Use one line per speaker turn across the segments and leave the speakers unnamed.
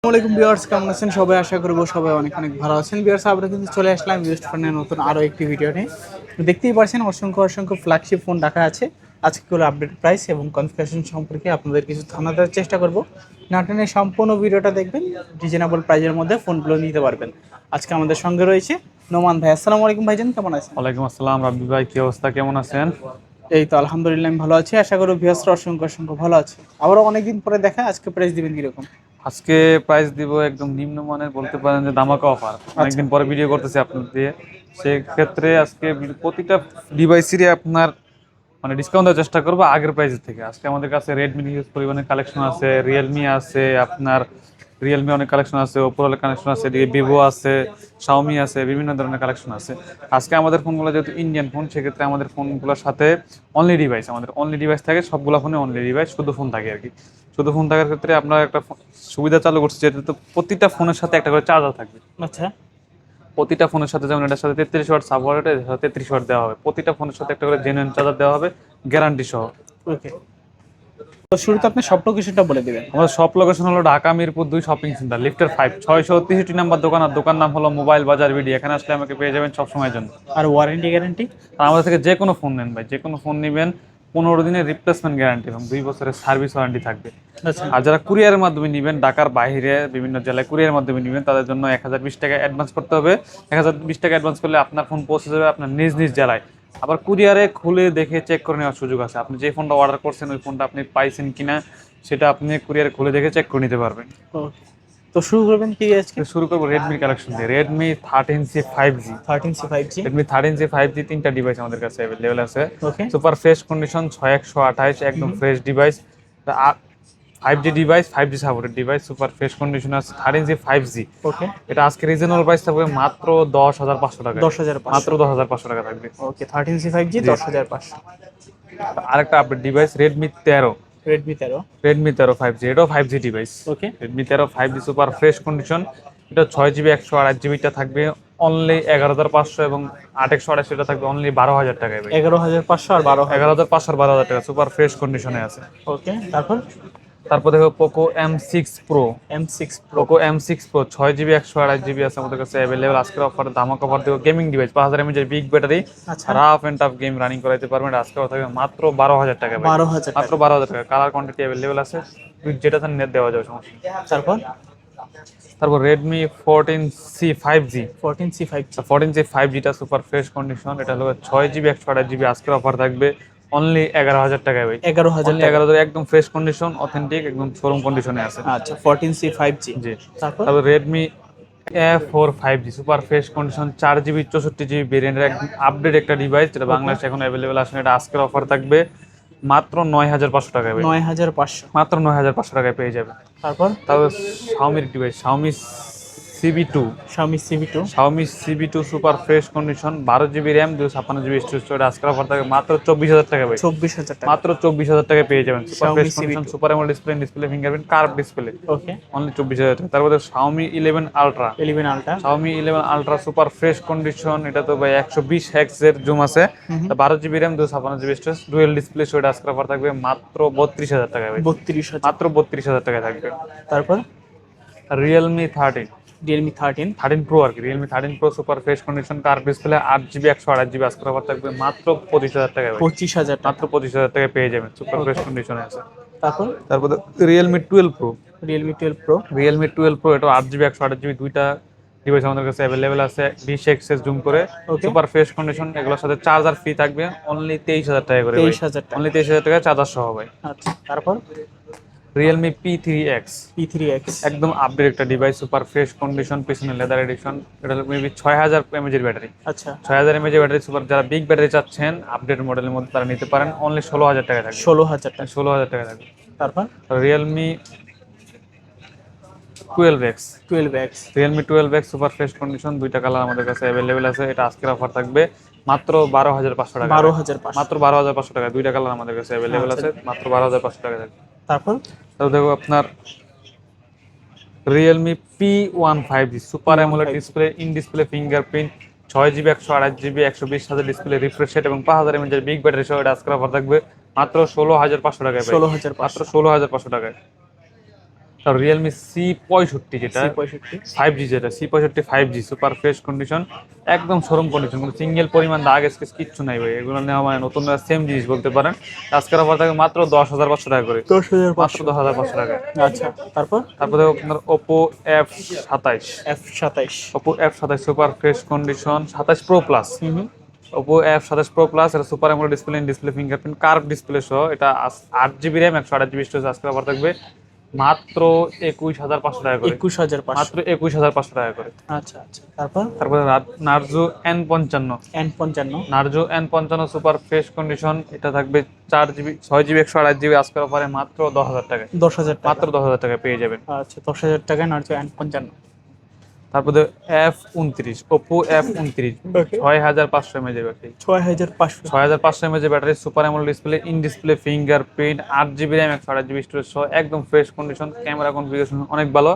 আসসালামাইকুম ভিউয়ার্স কেমন আছেন? সবাই আশা করব সবাই অনেক অনেক ভালো আছেন। ভিউয়ার্স আমরা কিন্তু চলে আসলাম ইউস্ট ফোনের নতুন আরও একটি ভিডিও নিয়ে। দেখতেই পাচ্ছেন অসংখ্য অসংখ্য ফ্ল্যাগশিপ ফোন রাখা আছে। আজকে করে আপডেট প্রাইস এবং কনফিগারেশন সম্পর্কে আপনাদের কিছু ধারণা দেওয়ার চেষ্টা করব। নাটনে সম্পূর্ণ ভিডিওটা দেখবেন রিজনেবল প্রাইজের মধ্যে ফোনগুলো নিতে পারবেন। আজকে আমাদের সঙ্গে রয়েছে নোমান ভাই। আসসালামু আলাইকুম ভাইজান কেমন আছেন?
ওয়ালাইকুম আসসালাম রাব্বি ভাই কি অবস্থা? কেমন আছেন?
এই তো আলহামদুলিল্লাহ আমি ভালো আছি। আশা করি ভিউয়ার্সরা অসংখ্য অসংখ্য ভালো আছে। আবারও অনেকদিন পরে দেখা আজকে প্রাইস দিবেন কীরকম?
আজকে প্রাইস দিব একদম নিম্নমানের বলতে পারেন যে দামাকা অফার অনেকদিন পরে ভিডিও করতেছি আপনার দিয়ে। সেক্ষেত্রে আজকে প্রতিটা ডিভাইসেরই আপনার মানে ডিসকাউন্ট দেওয়ার চেষ্টা করব আগের প্রাইস থেকে। আজকে আমাদের কাছে রেডমি হিউজ পরিমাণে কালেকশন আছে রিয়েলমি আছে আপনার রিয়েলমি অনেক কালেকশন আছে ওপোর কালেকশন আছে এদিকে ভিভো আছে শাওমি আছে বিভিন্ন ধরনের কালেকশন আছে। আজকে আমাদের ফোনগুলো যেহেতু ইন্ডিয়ান ফোন সেক্ষেত্রে আমাদের ফোনগুলোর সাথে অনলি ডিভাইস আমাদের অনলি ডিভাইস থাকে সবগুলো ফোনে অনলি ডিভাইস শুধু ফোন থাকে আর কি। শুধু ফোন থাকার ক্ষেত্রে আপনার একটা সুবিধা চালু করছে যেহেতু প্রতিটা ফোনের সাথে একটা করে চার্জার থাকবে।
আচ্ছা।
প্রতিটা ফোনের সাথে যেমন এটার সাথে তেত্রিশ ওয়াট সাপোর্ট এটার সাথে তেত্রিশ ওয়াট দেওয়া হবে। প্রতিটা ফোনের সাথে একটা করে জেনুইন চার্জার দেওয়া হবে গ্যারান্টি সহ।
ওকে তো শুরুতে আপনি সব লোকেশনটা বলে দিবেন।
আমাদের শপ লোকেশন হলো ঢাকা মিরপুর দুই শপিং সেন্টার লিফটের ফাইভ ছয়শো তেষট্টি নাম্বার দোকান আর দোকান নাম হলো মোবাইল বাজার বিডি এখানে আসলে আমাকে পেয়ে যাবেন সব সময়ের জন্য।
আর ওয়ারেন্টি গ্যারান্টি
আর আমাদের থেকে যে কোনো ফোন নেন ভাই যে কোনো ফোন নেবেন পনেরো দিনের রিপ্লেসমেন্ট গ্যারান্টি এবং দুই বছরের সার্ভিস ওয়ারেন্টি থাকবে।
আচ্ছা।
আর যারা কুরিয়ারের মাধ্যমে নেবেন ঢাকার বাইরে বিভিন্ন জেলায় কুরিয়ারের মাধ্যমে নেবেন তাদের জন্য এক হাজার বিশ টাকা অ্যাডভান্স করতে হবে। এক হাজার বিশ টাকা অ্যাডভান্স করলে আপনার ফোন পৌঁছে যাবে আপনার নিজ নিজ জেলায়। আবার কুরিয়ারে খুলে দেখে চেক করে নেওয়ার সুযোগ আছে। আপনি যে ফোনটা অর্ডার করছেন ওই ফোনটা আপনি পাইছেন কিনা সেটা আপনি কুরিয়ারে খুলে দেখে চেক করে নিতে পারবেন।
তো শুরু করবেন কি আজকে?
শুরু করব রেডমির কালেকশন দিয়ে। Redmi thirteen C five G
thirteen C five G
Redmi thirteen C five G তিনটা ডিভাইস আমাদের কাছে অ্যাভেলেবেল আছে।
ওকে
সুপার ফ্রেশ কন্ডিশন ছয় একশো আঠাইশ একদম fresh device five G device five G supported device super fresh condition আছে thirteen G five G
okay
এটা আজকে রিজনেবল প্রাইস থাকবে মাত্র দশ হাজার পাঁচশো টাকা।
দশ হাজার
মাত্র দশ হাজার পাঁচশো টাকা থাকবে।
Okay thirteen C five G. দশ হাজার পাঁচশো।
আরেকটা আপডেট ডিভাইস রেডমি তেরো।
রেডমি তেরো।
রেডমি তেরো ফাইভ জি এটাও five G device
okay
Redmi তেরো five G super fresh condition এটা ছয় জিবি একশো আড়াই জিবিটা থাকবে অনলি এগারো হাজার পাঁচশো এবং আট একশো আড়াইশোটা থাকবে অনলি বারো হাজার টাকায়
এগারো হাজার পাঁচশো আর বারো
এগারো হাজার পাঁচশো আর বারো হাজার টাকা সুপার ফ্রেশ কন্ডিশনে আছে।
ওকে তারপর?
তারপর দেখো Poco M six pro
M six
Poco M six pro ছয় জিবি একশো আড়াই জিবি আছে আমাদের কাছে অ্যাভেলেবল আজকের অফার ধামাক অফার দেবো গেমিং ডিভাইস পাঁচ হাজার এমএজের big battery rough and tough game running করাইতে পারবেন। আজকে থাকবে মাত্র বারো হাজার টাকা
বারো হাজার
মাত্র বারো হাজার টাকা। কালার কোয়ান্টিটি অ্যাভেলেবল আছে। তুই যেটা চান নেট দেওয়া যাবে সমস্যা
তারপর?
তারপর Redmi fourteen C five G
fourteen C five
fourteen C five জিটা super fresh condition এটা হলো ছয় জিবি একশো আঠাশ জিবি আজকের অফার থাকবে। অনলি এগারো হাজার টাকায় ভাই।
এগারো হাজার
এগারো হাজার একদম ফ্রেশ কন্ডিশন অথেন্টিক একদম শোরুম কন্ডিশনে আছে।
আচ্ছা fourteen C five G
G.
তারপর?
Redmi A four five G super fresh condition চার জিবি চৌষট্টি জিবি ভেরিয়েন্টের একদম আপডেট একটা ডিভাইস যেটা বাংলাদেশে এখন অ্যাভেলেবেল আসে। এটা আজকের অফার থাকবে মাত্র নয় হাজার পাঁচশো টাকায়।
নয় হাজার পাঁচশো।
মাত্র নয় হাজার পাঁচশো টাকায় পেয়ে যাবে।
তারপর?
তারপর শাওমির device Xiaomi Civi two
Xiaomi Civi two
Xiaomi Civi two super fresh condition বারো জিবি র্যাম দুশো ছাপ্পান্ন জিবি স্টোরেজ আজকের অফার থাকে মাত্র চব্বিশ হাজার টাকা ভাই।
চব্বিশ হাজার টাকা।
মাত্র চব্বিশ হাজার টাকায় পেয়ে যাবেন। Super fresh condition super AMOLED display display fingerprint curve display
okay
only চব্বিশ হাজার টাকা। তারপরে Xiaomi eleven ultra
eleven ultra
Xiaomi eleven ultra super fresh condition এটা তো ভাই একশো বিশ হ্যাক্স এর জুম আছে বারো জিবি র্যাম দুশো ছাপ্পান্ন জিবি স্টোরেজ ডুয়েল ডিসপ্লে সেটা আজকের অফার থাকবে মাত্র বত্রিশ হাজার টাকা
বত্রিশ
মাত্র বত্রিশ হাজার টাকায় থাকবে।
তারপর?
Realme thirteen
Realme thirteen
thirteen pro আর কি Realme thirteen pro super fresh condition curve display আট জিবি একশো আট জিবি আজকের অফার থাকবে মাত্র পঁচিশ হাজার টাকায় ভাই।
পঁচিশ হাজার টাকা।
মাত্র পঁচিশ হাজার টাকায় পেয়ে যাবেন সুপার ফ্রেশ কন্ডিশনে আছে।
তারপর?
তারপর Realme twelve pro
Realme twelve pro
Realme twelve pro এটা আট জিবি একশো আট জিবি দুইটা ডিভাইস আমাদের কাছে অ্যাভেলেবেল আছে বিশ এক্সেস জুম করে। সুপার ফ্রেশ কন্ডিশন এগুলোর সাথে চার্জার ফ্রি থাকবে অনলি তেইশ হাজার টাকা করে
তেইশ হাজার টাকা।
অনলি তেইশ হাজার টাকা চার্জার সহ ভাই।
আচ্ছা তারপর?
Realme P three X
P three X
একদম আপডেট একটা ডিভাইস সুপার ফ্রেশ কন্ডিশন পিছনে লেদার এডিশন এটা মেবি ছয় হাজার এমএজের ব্যাটারি
আচ্ছা।
ছয় হাজার এমএজের ব্যাটারি সুপার যারা বিগ ব্যাটারি চাচ্ছেন আপডেট মডেলের মধ্যে তারা নিতে পারেন। অনলি ষোলো হাজার টাকা থাকবে।
ষোলো হাজার টাকা।
ষোলো হাজার টাকা থাকবে।
তারপর?
Realme twelve X
twelve X
Realme twelve X super fresh condition দুইটা কালার আমাদের কাছে অ্যাভেলেবেল আছে। এটা আজকের অফার থাকবে। মাত্র বারো হাজার পাঁচশো টাকা।
বারো হাজার
মাত্র বারো হাজার পাঁচশো টাকা। দুইটা কালার আমাদের কাছে অ্যাভেলেবেল আছে। মাত্র বারো হাজার পাঁচশো টাকা থাকবে।
তারপর?
তারপর দেখো আপনার Realme P one five G super AMOLED display in display fingerprint ছয় জিবি একশো আড়াই জিবি একশো বিশ হাজার ডিসপ্লে রিফ্রেশ রেট এবং পাঁচ হাজার এমএজের বিগ ব্যাটারি সহ এটা আজকের অফার থাকবে। মাত্র ষোলো হাজার পাঁচশো টাকায়।
ষোলো হাজার
মাত্র ষোলো হাজার পাঁচশো টাকায়। রিয়েলমি সি পঁয়ষট্টি যেটা
পঁয়ষট্টি।
ফাইভ জি যেটা সি পঁয়ষট্টি five G super fresh condition একদম শোরুম কন্ডিশন কোনো সিঙ্গেল পরিমাণ দাগ স্কেচ কিচ্ছু নাই ভাই। এগুলো নেওয়া মানে নতুন সেম জিনিস বলতে পারেন। আজকের অফার থাকে মাত্র দশ হাজার পাঁচশো টাকা করে।
দশ হাজার
মাত্র দশ হাজার পাঁচশো টাকা।
আচ্ছা তারপর?
তারপরে আপনার ওপো এফ সাতাইশ।
এফ সাতাইশ।
ওপো এফ সাতাইশ সুপার ফ্রেশ কন্ডিশন সাতাইশ প্রো প্লাস ওপো এফ সাতাশ প্রো প্লাস এটা super AMOLED display display fingerprint curve display সহ এটা আট জিবি র্যাম একশো আঠাশ জিবি স্টোরেজ আজকে অফার থাকবে। মাত্র একুশ হাজার পাঁচশো টাকা করে।
একুশ হাজার
মাত্র একুশ হাজার পাঁচশো টাকা করে।
আচ্ছা আচ্ছা। তারপর?
তারপরে নার্জো এন পঞ্চান্ন।
এন পঞ্চান্ন।
নার্জো এন পঞ্চান্ন সুপার ফ্রেশ কন্ডিশন এটা থাকবে চার জিবি ছয় জিবি একশো আট জিবি আজকের অফারে মাত্র দশ হাজার টাকায়।
দশ হাজার টাকা।
মাত্র দশ হাজার টাকায় পেয়ে যাবেন।
আচ্ছা দশ হাজার টাকায় নার্জো এন পঞ্চান্ন।
তারপরে এফ উনত্রিশ ওপো এফ উনত্রিশ। ছয় হাজার পাঁচশো এমএজ ব্যাটারি
ছয় হাজার পাঁচশো।
ছয় হাজার পাঁচশো mAh battery super AMOLED display in display fingerprint আট জিবি র্যাম একশো আঠাশ জিবি স্টোরেজ সহ একদম ফ্রেশ কন্ডিশন ক্যামেরা কনফিগারেশন অনেক ভালো।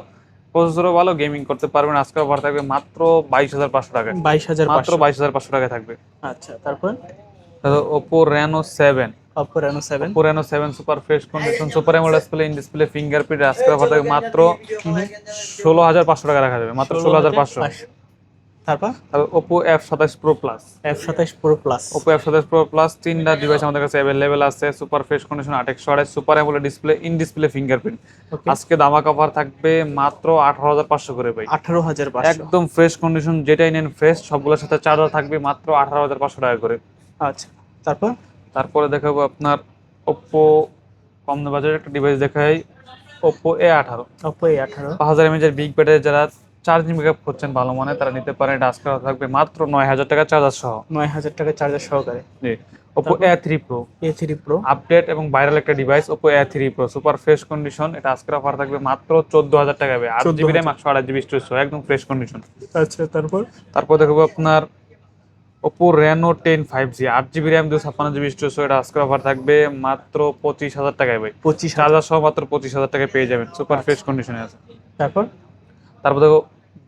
প্রসেসরও ভালো গেমিং করতে পারবেন। আজকে অফার থাকবে মাত্র বাইশ হাজার পাঁচশো টাকায়।
বাইশ হাজার
মাত্র বাইশ হাজার পাঁচশো টাকায় থাকবে।
আচ্ছা তারপর?
Oppo Reno seven
Oppo Reno seven
Oppo Reno seven super fresh condition super AMOLED display in display fingerprint আজকে অফার থাকবে মাত্র ষোলো হাজার পাঁচশো টাকা রাখা যাবে মাত্র ষোলো হাজার পাঁচশো।
তারপর?
প্রো প্লাস
এফ সাতাইশ প্রো প্লাস
ওপো এফ সাতাশ প্রো প্লাস তিনটা ডিভাইস আমাদের কাছে অ্যাভেলেবেল আছে সুপার ফ্রেশ কন্ডিশন আট একশো আড়াই super AMOLED display in display fingerprint আজকে দামা কভার থাকবে মাত্র আঠারো হাজার পাঁচশো করে ভাই।
আঠারো হাজার পাঁচশো।
একদম ফ্রেশ কন্ডিশন যেটাই নেন ফ্রেশ সবগুলোর সাথে চার্জার থাকবে মাত্র আঠারো হাজার পাঁচশো টাকা করে।
আচ্ছা তারপর?
তারপরে দেখাবো আপনার ওপো কম বাজারের একটা ডিভাইস দেখাই ওপো এ আঠারো।
অপো এ আঠারো।
পাঁচ হাজার এমএজের বিগ ব্যাটারি যারা চার্জিং ব্যাকআপ করছেন ভালো মনে তারা নিতে পারেন। এটা আজকে থাকবে মাত্র নয় হাজার টাকা চার্জার সহ।
নয় হাজার টাকা চার্জার সহকারে।
জি। Oppo A three pro
A three pro
update এবং ভাইরাল একটা device Oppo A three pro super fresh condition এটা আজকের অফার থাকবে মাত্র চোদ্দ হাজার টাকা। হবে আট জিবি র্যাম একশো আঠাশ জিবি স্টোরেজ একদম ফ্রেশ কন্ডিশন
আচ্ছা তারপর?
তারপর দেখব আপনার Oppo Reno ten five G আট জিবি র্যাম দুশো ছাপ্পান্ন জিবি স্টোরেজ এটা আজকের অফার থাকবে মাত্র পঁচিশ হাজার টাকায় ভাই।
পঁচিশ হাজার।
সহ মাত্র পঁচিশ হাজার টাকায় পেয়ে যাবেন সুপার ফ্রেশ কন্ডিশনে আছে।
তারপর?
তারপর দেখো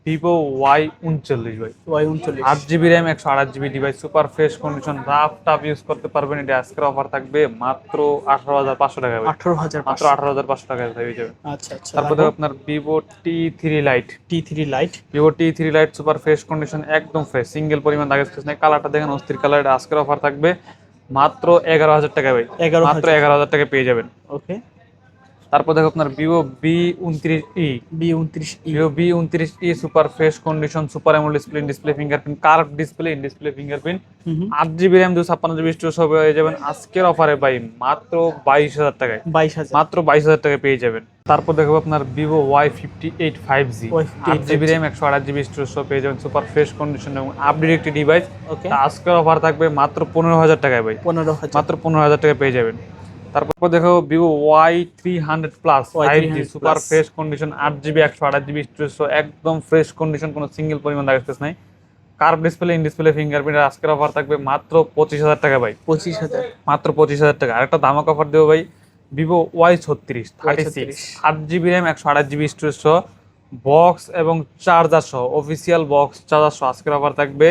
ভিভো ওয়াই উনচল্লিশ ভাই।
ওয়াই উনচল্লিশ।
আট জিবি র্যাম একশো আঠাশ GB device super fresh condition rough tough use করতে পারবেন। এটা আজকের অফার থাকবে মাত্র আঠারো হাজার পাঁচশো টাকা
আঠারো হাজার
মাত্র আঠারো হাজার পাঁচশো টাকায় হয়ে যাবে
আচ্ছা আচ্ছা।
তারপর আপনার Vivo T three lite
T three lite
Vivo T three lite super fresh condition একদম ফ্রেশ সিঙ্গেল পরিমাণ দাগের স্পেস নেই। কালারটা দেখেন অস্থির কালার এটা আজকের অফার থাকবে মাত্র এগারো হাজার টাকা ভাই।
এগারো
মাত্র এগারো হাজার টাকা পেয়ে যাবেন।
ওকে
তারপর দেখো আপনার ভিভো বি উনত্রিশ ই
বি উনত্রিশ
ভিভো বি উনত্রিশ E super fresh condition super AMOLED display display fingerprint curve display display fingerprint আট জিবি র্যাম দুশো ছাপ্পান্ন জিবি স্টোরেজ সব হয়ে যাবেন। আজকের অফারে ভাই মাত্র বাইশ হাজার টাকায়।
বাইশ হাজার।
মাত্র বাইশ হাজার টাকায় পেয়ে যাবেন। তারপর দেখব আপনার Vivo Y fifty eight five G
Y58
আট জিবি র্যাম একশো আঠাশ জিবি স্টোরেজ সব পেয়ে যাবেন। সুপার ফ্রেশ কন্ডিশন এবং আপডেট একটি ডিভাইস
ওকে
আজকের অফার থাকবে মাত্র পনেরো হাজার টাকায় ভাই।
পনেরো
মাত্র পনেরো হাজার টাকায় পেয়ে যাবেন। তারপর দেখো Vivo Y three hundred plus five G super fresh condition আট জিবি একশো আঠাশ জিবি স্টোরেজ একদম ফ্রেশ কন্ডিশন কোনো সিঙ্গেল পরিমাণ দাগ স্পেস নাই। Curve display in display fingerprint আজকের অফার থাকবে মাত্র পঁচিশ হাজার টাকা ভাই।
পঁচিশ হাজার।
মাত্র পঁচিশ হাজার টাকা। আরেকটা দামাক অফার দেবো ভাই ভিভো ওয়াই ছত্রিশ থার্টি সিক্স আট জিবি র্যাম একশো আঠাশ জিবি স্টোরেজ সহ বক্স এবং চার্জার সহ অফিসিয়াল বক্স চার্জার সহ আজকের অফার থাকবে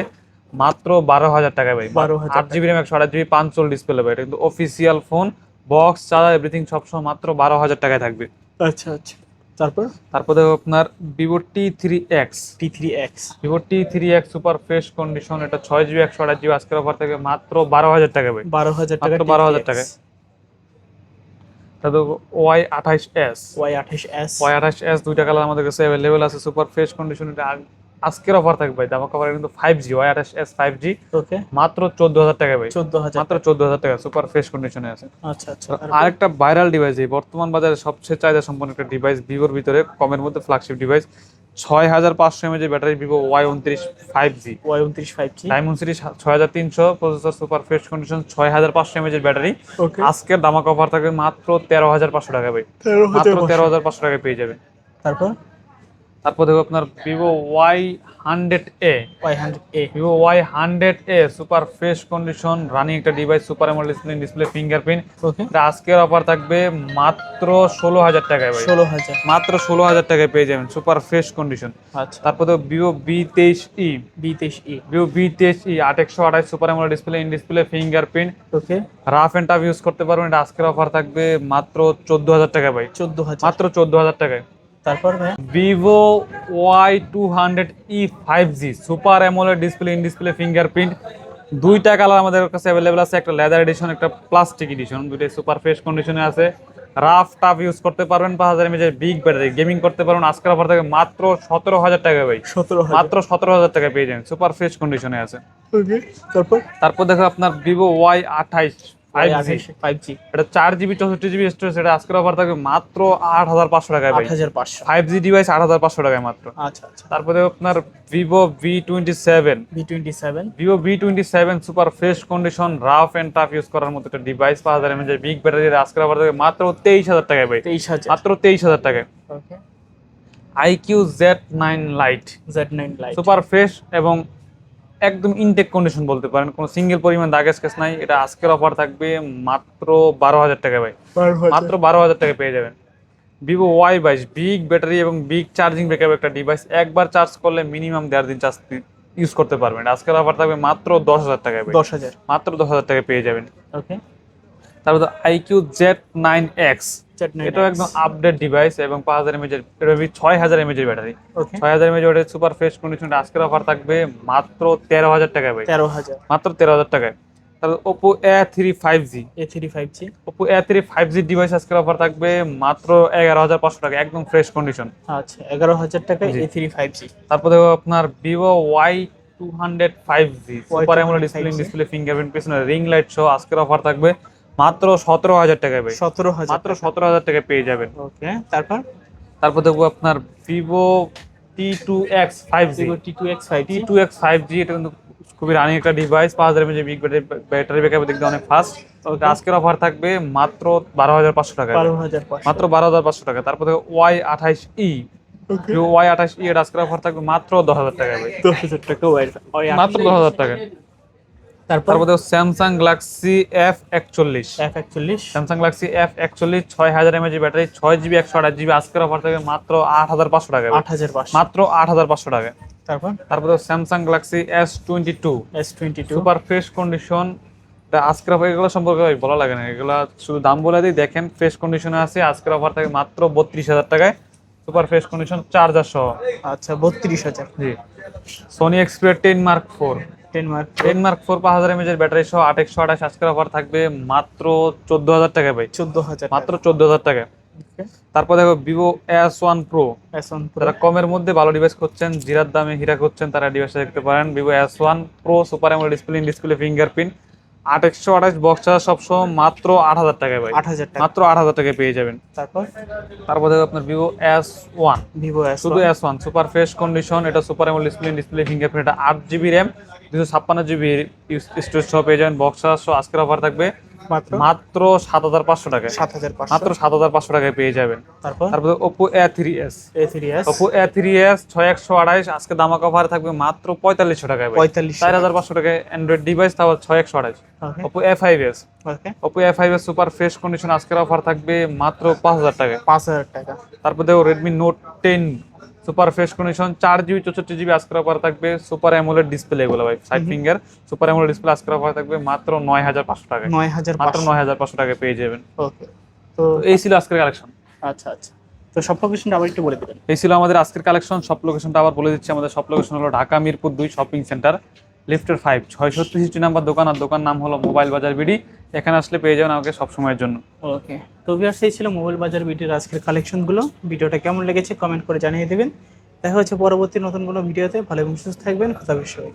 মাত্র বারো হাজার টাকা ভাই।
12,000
আট জিবি র্যাম একশো আঠাশ জিবি পাঁচশোল ডিসপ্লে ভাই এটা কিন্তু official phone box charger everything সব সময় মাত্র বারো হাজার টাকায় থাকবে।
আচ্ছা আচ্ছা। তারপর?
তারপর দেখো আপনার Vivo T three X
T three X
Vivo T three X super fresh condition এটা ছয় জিবি একশো আঠাশ জিবি আজকের অফার থাকবে মাত্র বারো হাজার টাকা ভাই।
বারো হাজার টাকা
মাত্র 12,000 টাকায়। তারপর ওয়াই আঠাইশ এস
ওয়াই আঠাশ এস
ওয়াই আঠাশ এস দুইটা কালার আমাদের কাছে অ্যাভেলেবেল আছে সুপার ফ্রেশ কন্ডিশন এটা আজকের অফার থাকবে ভাই। দামা কভার কিন্তু ফাইভ জি ওয়াই আঠাশ এস ফাইভ জি
ওকে
মাত্র চোদ্দ হাজার টাকা ভাই।
চোদ্দ হাজার
মাত্র চোদ্দ হাজার টাকা সুপার ফ্রেশ কন্ডিশনে আছে।
আচ্ছা আচ্ছা।
আরেকটা ভাইরাল ডিভাইস এই বর্তমান বাজারে সবচেয়ে চাহিদা সম্পন্ন একটা ডিভাইস ভিভোর ভিতরে কমের মধ্যে ফ্ল্যাগশিপ ডিভাইস ছয় হাজার পাঁচশো এমএজের ব্যাটারি ভিভো ওয়াই উনত্রিশ ফাইভ জি
ওয়াই উনত্রিশ ফাইভ জি
ডায়মন্ড সিরিজ ছয় হাজার তিনশো প্রসেসর সুপার ফ্রেশ কন্ডিশন ছয় হাজার পাঁচশো এমএজের ব্যাটারি।
ওকে
আজকের দামাক অফার থাকবে মাত্র তেরো হাজার পাঁচশো টাকা ভাই। মাত্র তেরো হাজার পাঁচশো টাকা পেয়ে যাবেন
তারপর?
তারপর দেখো আপনার Vivo Y hundred A
Y hundred A
Vivo Y hundred A super fresh condition running একটা device super AMOLED display display fingerprint আজকের অফার থাকবে মাত্র ষোলো হাজার টাকায় ভাই।
ষোলো হাজার
মাত্র ষোলো হাজার টাকায় পেয়ে যাবেন সুপার ফ্রেশ কন্ডিশন
আচ্ছা।
তারপর দেখো ভিভো বি তেইশ ই
বি তেইশ ই
ভিভো বি তেইশ ই আট একশো আঠাশ super AMOLED display in display fingerprint
okay
rough and tough use করতে পারবেন আজকের অফার থাকবে মাত্র চোদ্দ হাজার টাকায় ভাই।
চোদ্দ হাজার
মাত্র চোদ্দ হাজার টাকায়।
তারপর ভাইয়া
Vivo Y two hundred E five G super AMOLED display in display fingerprint দুইটা কালার আমাদের কাছে অ্যাভেলেবেল আছে একটা লেদার এডিশন একটা প্লাস্টিক এডিশন দুইটাই সুপার ফ্রেশ কন্ডিশনে আছে। রাফ টাফ ইউজ করতে পারবেন পাঁচ হাজার এমএজের বিগ ব্যাটারি গেমিং করতে পারবেন আজকের অফার থেকে মাত্র সতেরো হাজার টাকা ভাই।
সতেরো
মাত্র সতেরো হাজার টাকা পেয়ে যাবেন। সুপার ফ্রেশ কন্ডিশনে আছে।
তারপর?
তারপর দেখো আপনার ভিভো ওয়াই আঠাইশ। ফাইভ জি এটা চার জিবি চৌষট্টি জিবি স্টোরেজ এটা আজকের অফার থাকবে মাত্র আট হাজার পাঁচশো টাকায়
আট হাজার পাঁচশো।
ফাইভ জি ডিভাইস আট হাজার পাঁচশো টাকায় মাত্র।
আচ্ছা আচ্ছা।
তারপরে আপনার Vivo V twenty seven
V twenty seven
Vivo V twenty seven super fresh condition rough and tough use করার মতো একটা ডিভাইস যায় এমএজের বিগ ব্যাটারি আজকের অফার থাকবে মাত্র তেইশ হাজার টাকায় ভাই।
তেইশ হাজার।
মাত্র তেইশ হাজার টাকায়।
Okay
iQOO Z nine lite
Z nine lite
super fresh এবং একদম ইনটেক কন্ডিশন বলতে পারেন। কোনো সিঙ্গেল পরিমাণ দাগ স্কেচ নাই। এটা আজকের অফার থাকবে মাত্র বারো হাজার টাকা ভাই। মাত্র বারো হাজার টাকা পেয়ে যাবেন। ভিভো ওয়াই বাইশ বিগ ব্যাটারি এবং বিগ চার্জিং ব্যাকআপ একটা ডিভাইস একবার চার্জ করলে মিনিমাম দেড় দিন চার্জ ইউজ করতে পারবেন। আজকের অফার থাকবে মাত্র দশ হাজার টাকায়
দশ হাজার।
মাত্র দশ হাজার টাকা পেয়ে যাবেন।
ওকে
তারপর আইকিউ জেড নাইন এক্স এটাও একদম আপডেট ডিভাইস এবং পাঁচ হাজার এমএজের এটা ছয় হাজার এমএজের ব্যাটারি ছয় হাজার এমএজের ব্যাটারি সুপার ফ্রেশ কন্ডিশন আজকের অফার থাকবে মাত্র তেরো হাজার টাকায় ভাই।
তেরো হাজার।
মাত্র তেরো হাজার টাকায়। তারপর Oppo A three five G
A three five G
Oppo A three five G device আজকের অফার থাকবে মাত্র এগারো হাজার পাঁচশো টাকা একদম ফ্রেশ কন্ডিশন
আচ্ছা এগারো হাজার টাকা এ থ্রি ফাইভ জি
তারপর দেখো আপনার Vivo Y two hundred five G super AMOLED display
5G
display fingerprint পিছনে রিং লাইট সহ আজকের অফার থাকবে। মাত্র সতেরো হাজার টাকায় ভাই
সতেরো হাজার
মাত্র সতেরো হাজার টাকায় পেয়ে যাবেন।
ওকে তারপর?
তারপর দেখব আপনার Vivo T two X five G
T two X five
T two X five G এটা কিন্তু খুবই রানিং একটা ডিভাইস পাঁচ হাজার এমএজি বিগ ব্যাটারি ব্যাকআপ দেখতে অনেক ফাস্ট আজকের অফার থাকবে মাত্র বারো হাজার পাঁচশো টাকা মাত্র বারো হাজার পাঁচশো টাকা তারপর দেখো ওয়াই আঠাইশ ই ওয়াই আঠাইশ ই এর আজকের অফার থাকবে মাত্র দশ হাজার টাকা
দশ হাজার টাকা
মাত্র দশ হাজার টাকা
তারপর?
স্যামসাং গ্যালাক্সি এফ একচল্লিশ।
এফ একচল্লিশ।
স্যামসাং গ্যালাক্সি এফ একচল্লিশ ছয় হাজার এমএজি ব্যাটারি ছয় জিবি একশো আঠাশ জিবি আজকের অফার থাকবে মাত্র আট হাজার পাঁচশো টাকা
আট হাজার পাঁচশো।
মাত্র আট হাজার পাঁচশো টাকা।
তারপর?
তারপর Samsung Galaxy S twenty two
S twenty two
super fresh condition আজকের অফার এগুলো সম্পর্কে বলা লাগে না। এগুলো শুধু দাম বলে দিই। দেখেন ফ্রেশ কন্ডিশনে আছে। আজকের অফার থাকে মাত্র বত্রিশ হাজার টাকায়। সুপার ফ্রেশ কন্ডিশন চার্জার সহ।
আচ্ছা বত্রিশ হাজার।
জি। Sony Xperia ten Mark four
ten Mark
ten four পাঁচ হাজার এমএজের ব্যাটারি সহ আট একশো আঠাশ আজকের অফার থাকবে মাত্র চোদ্দ হাজার টাকা ভাই।
চোদ্দ হাজার
মাত্র চোদ্দ হাজার টাকা। তারপর দেখো Vivo S one pro
S one
তারা কমের মধ্যে ভালো ডিভাইস করছেন জিরার দামে হীরা করছেন তারা ডিভাইসটা দেখতে পারেন। Vivo S one pro super AMOLED display display fingerprint আট একশো আঠাশ বক্স সবসময় মাত্র আট হাজার টাকায় ভাই।
আট হাজার টাকা।
মাত্র আট হাজার টাকায় পেয়ে যাবেন।
তারপর?
তারপর দেখো আপনার Vivo S one
Vivo S
শুধু S one super fresh condition এটা সুপার এমন ডিসপ্লে ডিসপ্লে ফিঙ্গারপ্রিন্ট এটা আট জিবি র্যাম দুশো ছাপ্পান্ন জিবি স্টোরেজ সহ পেয়ে যাবেন। বক্স সহ আজকের অফার থাকবে
মাত্র?
মাত্র সাত হাজার পাঁচশো টাকায়।
সাত হাজার পাঁচশো।
মাত্র সাত হাজার পাঁচশো টাকায় পেয়ে যাবেন।
তারপর?
তারপর Oppo A three S
A three S
Oppo A three S ছয় একশো আড়াইশ আজকে দামা কভার থাকবে মাত্র পঁয়তাল্লিশশো টাকায়
পঁয়তাল্লিশ
চার হাজার পাঁচশো টাকায় অ্যান্ড্রয়েড ডিভাইস তারপর ছয় একশো আড়াইশ Oppo A five S Oppo A five S super fresh condition আজকের অফার থাকবে মাত্র পাঁচ হাজার টাকায়।
পাঁচ হাজার টাকা।
তারপর দেখো Redmi Note ten super fresh condition চার জিবি চৌষট্টি জিবি আজকের অফার থাকবে সুপার অ্যামোলেড ডিসপ্লে এগুলো ভাই side finger super AMOLED display আজকের অফার থাকবে মাত্র নয় হাজার পাঁচশো টাকায়।
নয় হাজার
মাত্র নয় হাজার পাঁচশো টাকায় পেয়ে যাবেন।
ওকে তো
এই ছিল আজকের কালেকশন
আচ্ছা আচ্ছা। তো সব লোকেশনটা আবার একটু বলে দেবেন।
এই ছিল আমাদের আজকের কালেকশন সব লোকেশনটা আবার বলে দিচ্ছি। আমাদের সব লোকেশন হলো ঢাকা মিরপুর দুই শপিং সেন্টার লিফটের ফাইভ ছয়শো তেষট্টি নাম্বার দোকান আর দোকান নাম হলো মোবাইল বাজার বিডি। এখানে আসলে পেয়ে যাবেন আমাকে সব সময়ের জন্য।
ওকে। তো ভিউয়ার্স এই ছিল মোবাইল বাজার ভিডিওর আজকের কালেকশনগুলো ভিডিওটা কেমন লেগেছে কমেন্ট করে জানিয়ে দেবেন। দেখা হচ্ছে পরবর্তী নতুন কোনো ভিডিওতে। ভালো এবং সুস্থ থাকবেন। খোদা বিষয়